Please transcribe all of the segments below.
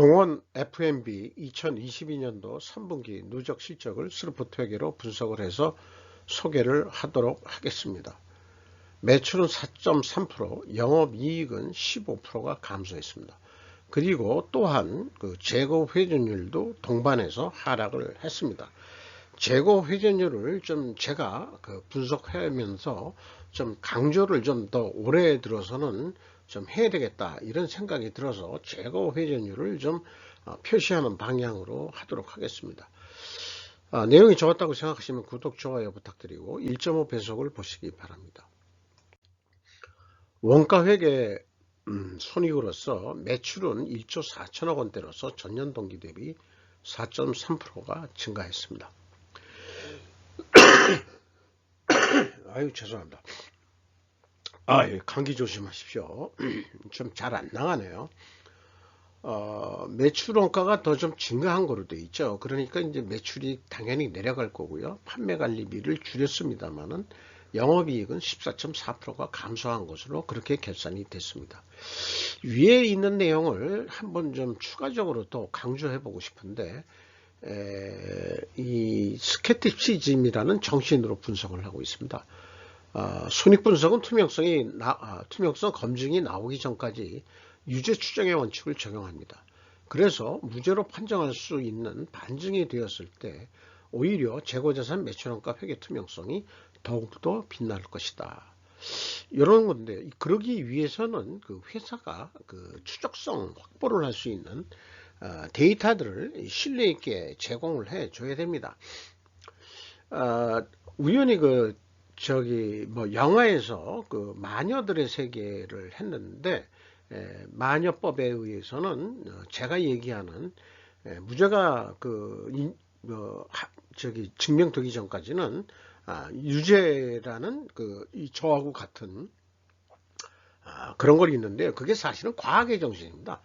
동원 F&B 2022년도 3분기 누적 실적을 스루프트회계로 분석을 해서 소개를 하도록 하겠습니다. 매출은 4.3%, 영업이익은 15%가 감소했습니다. 그리고 또한 그 재고 회전율도 동반해서 하락을 했습니다. 재고 회전율을 좀 제가 그 분석하면서 좀 강조를 좀 더 올해 들어서는 좀 해야 되겠다 이런 생각이 들어서 재고 회전율을 좀 어, 표시하는 방향으로 하도록 하겠습니다. 아, 내용이 좋았다고 생각하시면 구독, 좋아요 부탁드리고 1.5 배속을 보시기 바랍니다. 원가 회계 음, 손익으로서 매출은 1조 4천억 원대로서 전년 동기 대비 4.3%가 증가했습니다. 아유 죄송합니다. 아, 예, 감기 조심하십시오. 좀 잘 안 나가네요. 어, 매출 원가가 더 좀 증가한 거로 돼 있죠. 그러니까 이제 매출이 당연히 내려갈 거고요. 판매 관리비를 줄였습니다만은 영업이익은 14.4%가 감소한 것으로 그렇게 결산이 됐습니다. 위에 있는 내용을 한번 좀 추가적으로 또 강조해 보고 싶은데 에, 이 스케티시즘이라는 정신으로 분석을 하고 있습니다. 어, 손익 분석은 투명성이 나, 아, 투명성 검증이 나오기 전까지 유죄 추정의 원칙을 적용합니다. 그래서 무죄로 판정할 수 있는 반증이 되었을 때 오히려 재고자산 매출원가 회계 투명성이 더욱더 빛날 것이다. 이런 건데 그러기 위해서는 그 회사가 그 추적성 확보를 할 수 있는 어, 데이터들을 신뢰 있게 제공을 해 줘야 됩니다. 어, 우연히 그 저기 뭐 영화에서 그 마녀들의 세계를 했는데 에, 마녀법에 의해서는 어, 제가 얘기하는 에, 무죄가 그 인, 뭐, 하, 저기 증명되기 전까지는 아, 유죄라는 그이 저하고 같은 아, 그런 걸 있는데 그게 사실은 과학의 정신입니다.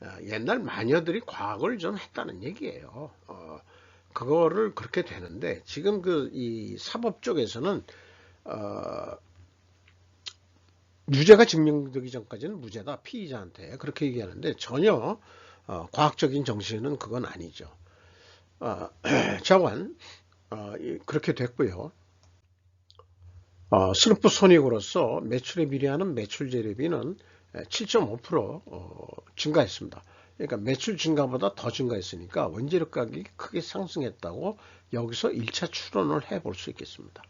아, 옛날 마녀들이 과학을 좀 했다는 얘기예요. 어, 그거를 그렇게 되는데 지금 그 이 사법 쪽에서는 어, 유죄가 증명되기 전까지는 무죄다 피의자한테 그렇게 얘기하는데 전혀 어, 과학적인 정신은 그건 아니죠. 어, 자관 어, 그렇게 됐고요. 어, 슬프 손익으로서 매출에 비례하는 매출 재료비는 7.5% 어, 증가했습니다. 그러니까 매출 증가보다 더 증가했으니까 원재료 가격이 크게 상승했다고 여기서 1차 추론을 해볼 수 있겠습니다.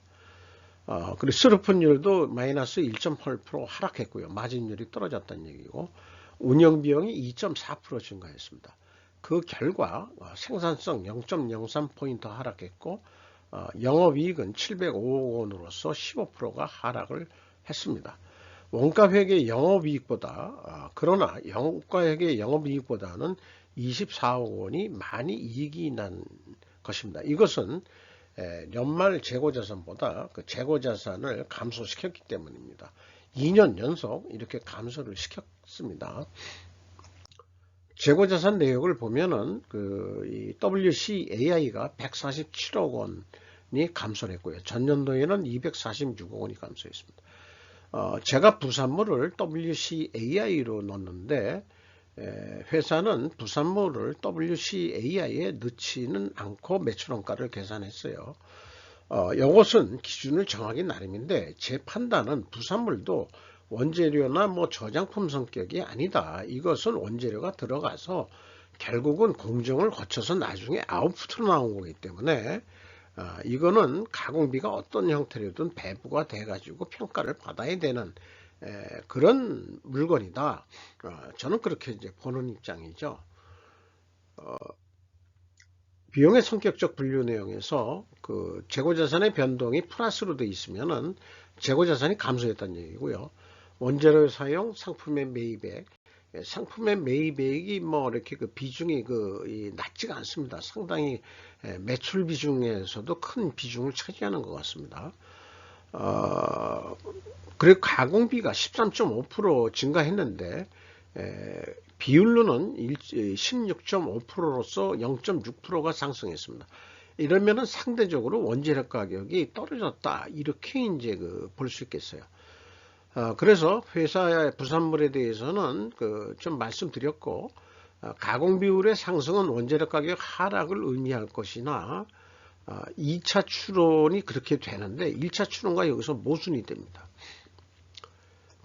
어, 그리고 스루픈율도 마이너스 1.8% 하락했고요. 마진율이 떨어졌다는 얘기고 운영비용이 2.4% 증가했습니다. 그 결과 어, 생산성 0.03포인트 하락했고 어, 영업이익은 705억 원으로서 15%가 하락을 했습니다. 원가회계 영업이익보다 어, 그러나 원가회계 영업이익보다는 24억 원이 많이 이익이 난 것입니다. 이것은 연말 재고자산보다 그 재고자산을 감소시켰기 때문입니다. 2년 연속 이렇게 감소를 시켰습니다. 재고자산 내역을 보면은 그 WCAI가 147억 원이 감소를 했고요. 전년도에는 246억 원이 감소했습니다. 어, 제가 부산물을 WCAI로 넣었는데 회사는 부산물을 WCAI에 넣지는 않고 매출원가를 계산했어요. 어, 이것은 기준을 정하기 나름인데 제 판단은 부산물도 원재료나 뭐 저장품 성격이 아니다. 이것은 원재료가 들어가서 결국은 공정을 거쳐서 나중에 아웃풋으로 나온 거기 때문에 어, 이거는 가공비가 어떤 형태로든 배부가 돼 가지고 평가를 받아야 되는 에, 그런 물건이다. 어, 저는 그렇게 이제 보는 입장이죠. 어, 비용의 성격적 분류 내용에서 그 재고자산의 변동이 플러스로 되어 있으면은 재고자산이 감소했다는 얘기고요. 원재료 사용, 상품의 매입액, 예, 상품의 매입액이 뭐 이렇게 그 비중이 그 낮지가 않습니다. 상당히 예, 매출 비중에서도 큰 비중을 차지하는 것 같습니다. 어, 그리고 가공비가 13.5% 증가했는데 에, 비율로는 16.5%로서 0.6%가 상승했습니다. 이러면은 상대적으로 원재료 가격이 떨어졌다 이렇게 이제 그 볼 수 있겠어요. 어, 그래서 회사의 부산물에 대해서는 그 좀 말씀드렸고 어, 가공 비율의 상승은 원재료 가격 하락을 의미할 것이나 2차 추론이 그렇게 되는데 1차 추론과 여기서 모순이 됩니다.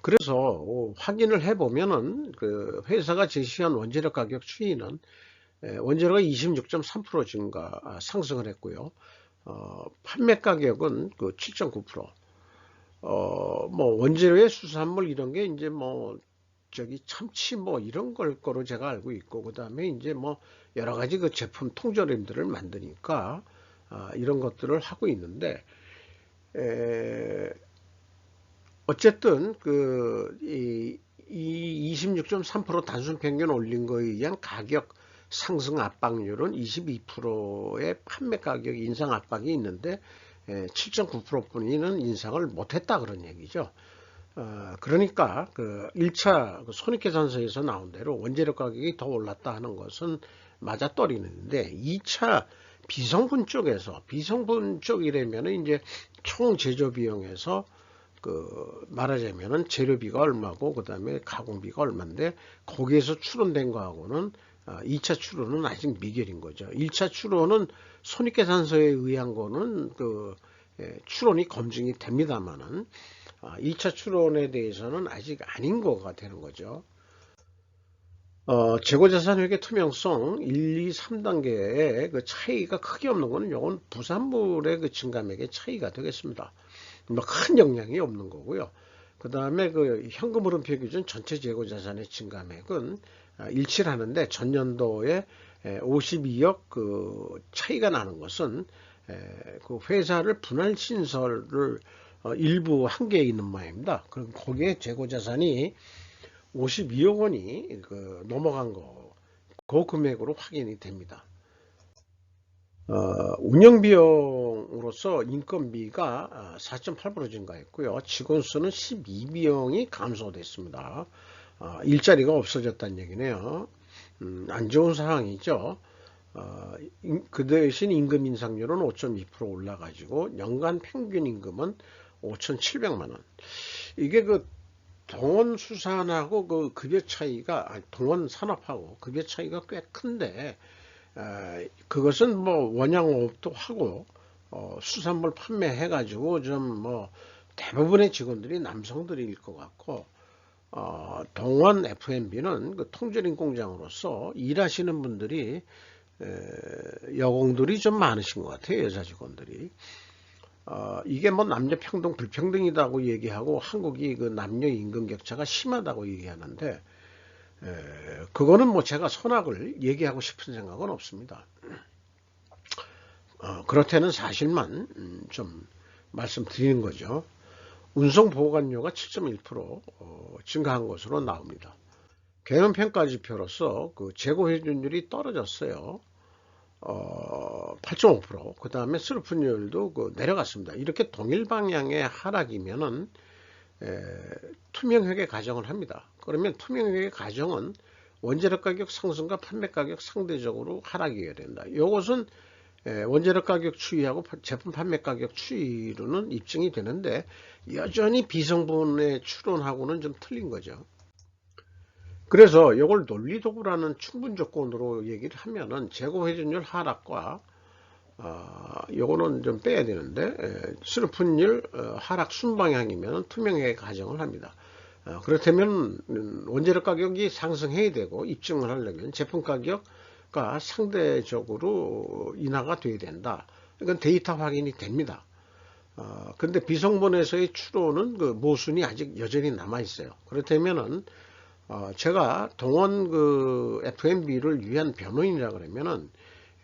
그래서 어, 확인을 해보면은 그 회사가 제시한 원재료 가격 추이는 원재료가 26.3% 증가 아, 상승을 했고요. 어, 판매 가격은 그 7.9%. 어, 뭐 원재료의 수산물 이런 게 이제 뭐 저기 참치 뭐 이런 걸 거로 제가 알고 있고 그 다음에 이제 뭐 여러 가지 그 제품 통조림들을 만드니까 아, 이런 것들을 하고 있는데 에, 어쨌든 그이 이 26.3% 단순 평균 올린 거에 의한 가격 상승 압박률은 22%의 판매 가격 인상 압박이 있는데 7.9%뿐이는 인상을 못했다 그런 얘기죠. 어, 그러니까 그 1차 그 손익계산서에서 나온 대로 원재료 가격이 더 올랐다 하는 것은 맞아떨리는데 2차 비성분 쪽에서 비성분 쪽이라면 이제 총 제조 비용에서 그 말하자면은 재료비가 얼마고 그 다음에 가공비가 얼마인데 거기에서 추론된 거하고는 2차 아, 추론은 아직 미결인 거죠. 1차 추론은 손익계산서에 의한 거는 그 예, 추론이 검증이 됩니다만은 2차 아, 추론에 대해서는 아직 아닌 거가 되는 거죠. 어, 재고자산 회계 투명성 1, 2, 3단계의 그 차이가 크게 없는 것은 이건 부산물의 그 증감액의 차이가 되겠습니다. 뭐 큰 영향이 없는 거고요. 그 다음에 그 현금 흐름표 기준 전체 재고자산의 증감액은 아, 일치를 하는데 전년도에 52억 그 차이가 나는 것은 그 회사를 분할 신설을 어, 일부 한계에 있는 모양입니다. 그럼 거기에 재고 자산이 52억 원이 그 넘어간 거, 그 금액으로 확인이 됩니다. 어, 운영비용으로서 인건비가 4.8% 아, 증가했고요. 직원 수는 12명이 감소됐습니다. 어, 일자리가 없어졌다는 얘기네요. 음, 안 좋은 상황이죠. 어, 그 대신 임금 인상률은 5.2% 올라가지고 연간 평균 임금은 5,700만 원. 이게 그 동원 수산하고 그 급여 차이가 동원 산업하고 급여 차이가 꽤 큰데 에, 그것은 뭐 원양업도 하고 어, 수산물 판매해 가지고 좀 뭐 대부분의 직원들이 남성들일 것 같고 어, 동원 F&B는 그 통조림 공장으로서 일하시는 분들이 에, 여공들이 좀 많으신 것 같아요 여자 직원들이 어, 이게 뭐 남녀 평등 불평등이다고 얘기하고 한국이 그 남녀 임금 격차가 심하다고 얘기하는데 에, 그거는 뭐 제가 선악을 얘기하고 싶은 생각은 없습니다. 어, 그렇다는 사실만 음, 좀 말씀드리는 거죠. 운송 보관료가 7.1% 어, 증가한 것으로 나옵니다. 개념평가 지표로서 그 재고 회전율이 떨어졌어요. 어, 8.5%. 그 다음에 슬프율도 그 내려갔습니다. 이렇게 동일 방향의 하락이면은 에, 투명회계 가정을 합니다. 그러면 투명회계 가정은 원재료 가격 상승과 판매 가격 상대적으로 하락이어야 된다. 이것은 원재료 가격 추이하고 제품 판매 가격 추이로는 입증이 되는데 여전히 비성분의 추론하고는 좀 틀린 거죠. 그래서 이걸 논리도구라는 충분 조건으로 얘기를 하면은 재고 회전율 하락과 어, 요거는 좀 빼야 되는데 슬픈율 어, 하락 순방향이면 투명하게 가정을 합니다. 어, 그렇다면 음, 원재료 가격이 상승해야 되고 입증을 하려면 제품 가격 과 상대적으로 인하가 돼야 된다. 이건 데이터 확인이 됩니다. 어, 근데 비성분에서의 추론은 그 모순이 아직 여전히 남아 있어요. 그렇다면은 어, 제가 동원 그 F&B를 위한 변호인이라 그러면은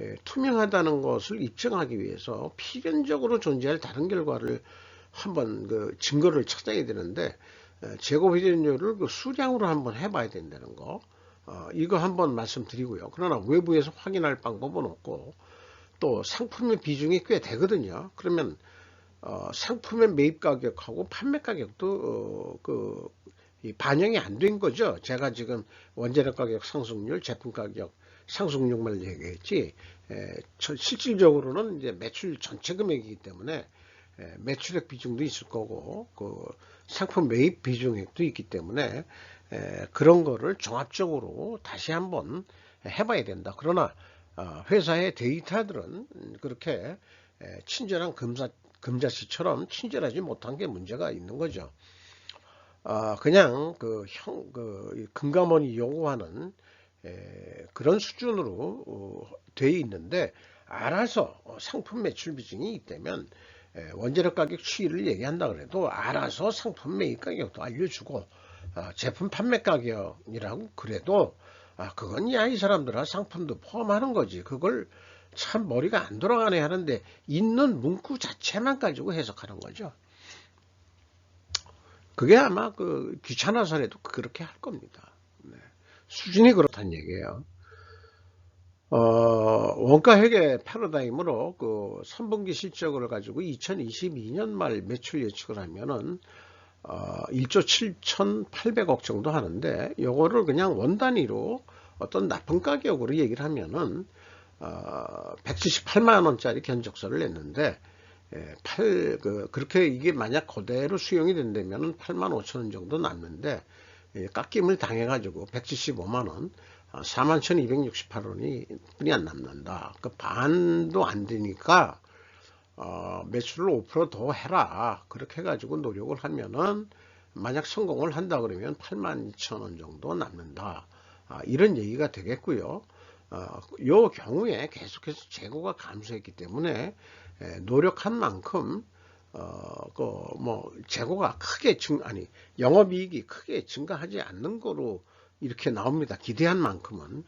예, 투명하다는 것을 입증하기 위해서 필연적으로 존재할 다른 결과를 한번 그 증거를 찾아야 되는데 예, 재고 회전율을 그 수량으로 한번 해봐야 된다는 거 어, 이거 한번 말씀드리고요. 그러나 외부에서 확인할 방법은 없고 또 상품의 비중이 꽤 되거든요. 그러면 어, 상품의 매입 가격하고 판매 가격도 어, 그 반영이 안 된 거죠. 제가 지금 원재료 가격 상승률, 제품 가격 상승률만 얘기했지 에, 실질적으로는 이제 매출 전체 금액이기 때문에 에, 매출액 비중도 있을 거고 그 상품 매입 비중액도 있기 때문에 에, 그런 거를 종합적으로 다시 한번 해봐야 된다. 그러나 어, 회사의 데이터들은 그렇게 에, 친절한 금사, 금자씨처럼 친절하지 못한 게 문제가 있는 거죠. 어, 그냥 그 형, 그 금감원이 요구하는 에, 그런 수준으로 어, 돼 있는데 알아서 어, 상품 매출 비중이 있다면 에, 원재료 가격 추이를 얘기한다 그래도 알아서 상품 매입 가격도 알려주고 어, 제품 판매 가격이라고 그래도 아, 그건 야 이 사람들아 상품도 포함하는 거지 그걸 참 머리가 안 돌아가네 하는데 있는 문구 자체만 가지고 해석하는 거죠. 그게 아마 그 귀찮아서라도 그렇게 할 겁니다. 네. 수준이 그렇다는 얘기예요. 어, 원가 회계 패러다임으로 그 3분기 실적을 가지고 2022년 말 매출 예측을 하면은 어, 1조 7,800억 정도 하는데 요거를 그냥 원 단위로 어떤 납품 가격으로 얘기를 하면은 어, 178만 원짜리 견적서를 냈는데 예, 8, 그, 그렇게 이게 만약 그대로 수용이 된다면 8만 5천 원 정도 남는데, 예, 깎임을 당해 가지고 175만 원, 4만 1268원이 뿐이 안 남는다. 그 반도 안 되니까, 어, 매출을 5%더 해라. 그렇게 해가지고 노력을 하면은, 만약 성공을 한다 그러면 8만 2천 원 정도 남는다. 아, 이런 얘기가 되겠고요. 어, 요 경우에 계속해서 재고가 감소했기 때문에 에, 노력한 만큼 어, 그 뭐 재고가 크게 증 아니 영업이익이 크게 증가하지 않는 거로 이렇게 나옵니다. 기대한 만큼은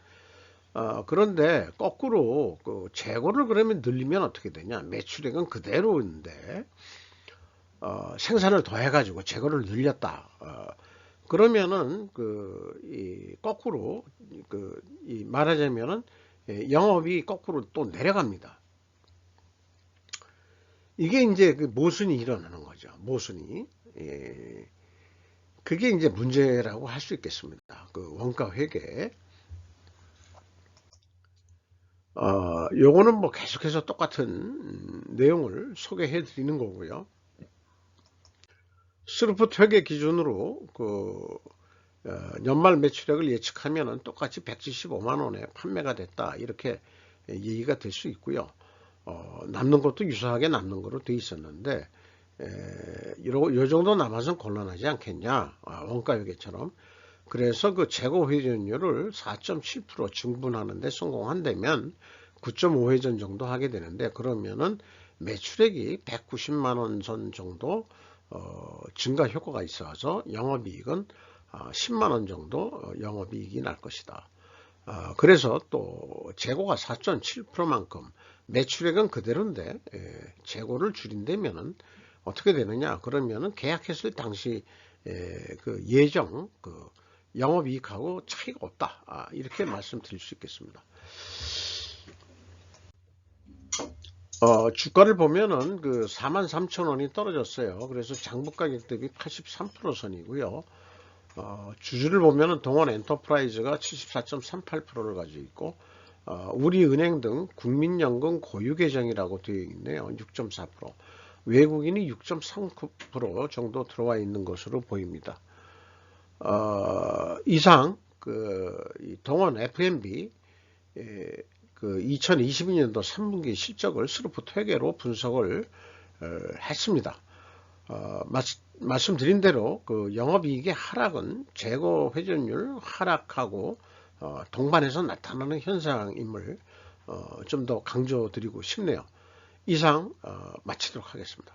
어, 그런데 거꾸로 그 재고를 그러면 늘리면 어떻게 되냐? 매출액은 그대로인데 어, 생산을 더 해 가지고 재고를 늘렸다. 어, 그러면은 그 이 거꾸로 그 이 말하자면은 예, 영업이 거꾸로 또 내려갑니다. 이게 이제 그 모순이 일어나는 거죠. 모순이. 예. 그게 이제 문제라고 할 수 있겠습니다. 그 원가 회계. 어, 요거는 뭐 계속해서 똑같은 내용을 소개해 드리는 거고요. 스루프트 회계 기준으로 그 어, 연말 매출액을 예측하면 똑같이 175만 원에 판매가 됐다 이렇게 얘기가 될 수 있고요. 어, 남는 것도 유사하게 남는 거로 돼 있었는데 에, 요, 요 정도 남아서 곤란하지 않겠냐 아, 원가 회계처럼 그래서 그 재고 회전율을 4.7% 증분하는데 성공한다면 9.5회전 정도 하게 되는데 그러면은 매출액이 190만 원선 정도 어, 증가 효과가 있어서 영업이익은 어, 10만 원 정도 어, 영업이익이 날 것이다. 어, 그래서 또 재고가 4.7%만큼 매출액은 그대로인데 예, 재고를 줄인다면은 어떻게 되느냐? 그러면은 계약했을 당시 예, 그 예정 그 영업이익하고 차이가 없다. 아, 이렇게 말씀드릴 수 있겠습니다. 어, 주가를 보면은 그 4만 3천 원이 떨어졌어요. 그래서 장부 가격 대비 83% 선이고요. 어, 주주를 보면은 동원 엔터프라이즈가 74.38%를 가지고 있고 어, 우리은행 등 국민연금 고유계정이라고 되어 있네요. 6.4% 외국인이 6.39% 정도 들어와 있는 것으로 보입니다. 어, 이상 그 동원 F&B 에, 그 2022년도 3분기 실적을 스루프 회계로 분석을 어, 했습니다. 어, 말씀드린 대로 그 영업이익의 하락은 재고 회전율 하락하고 어, 동반해서 나타나는 현상임을 어, 좀 더 강조드리고 싶네요. 이상 어, 마치도록 하겠습니다.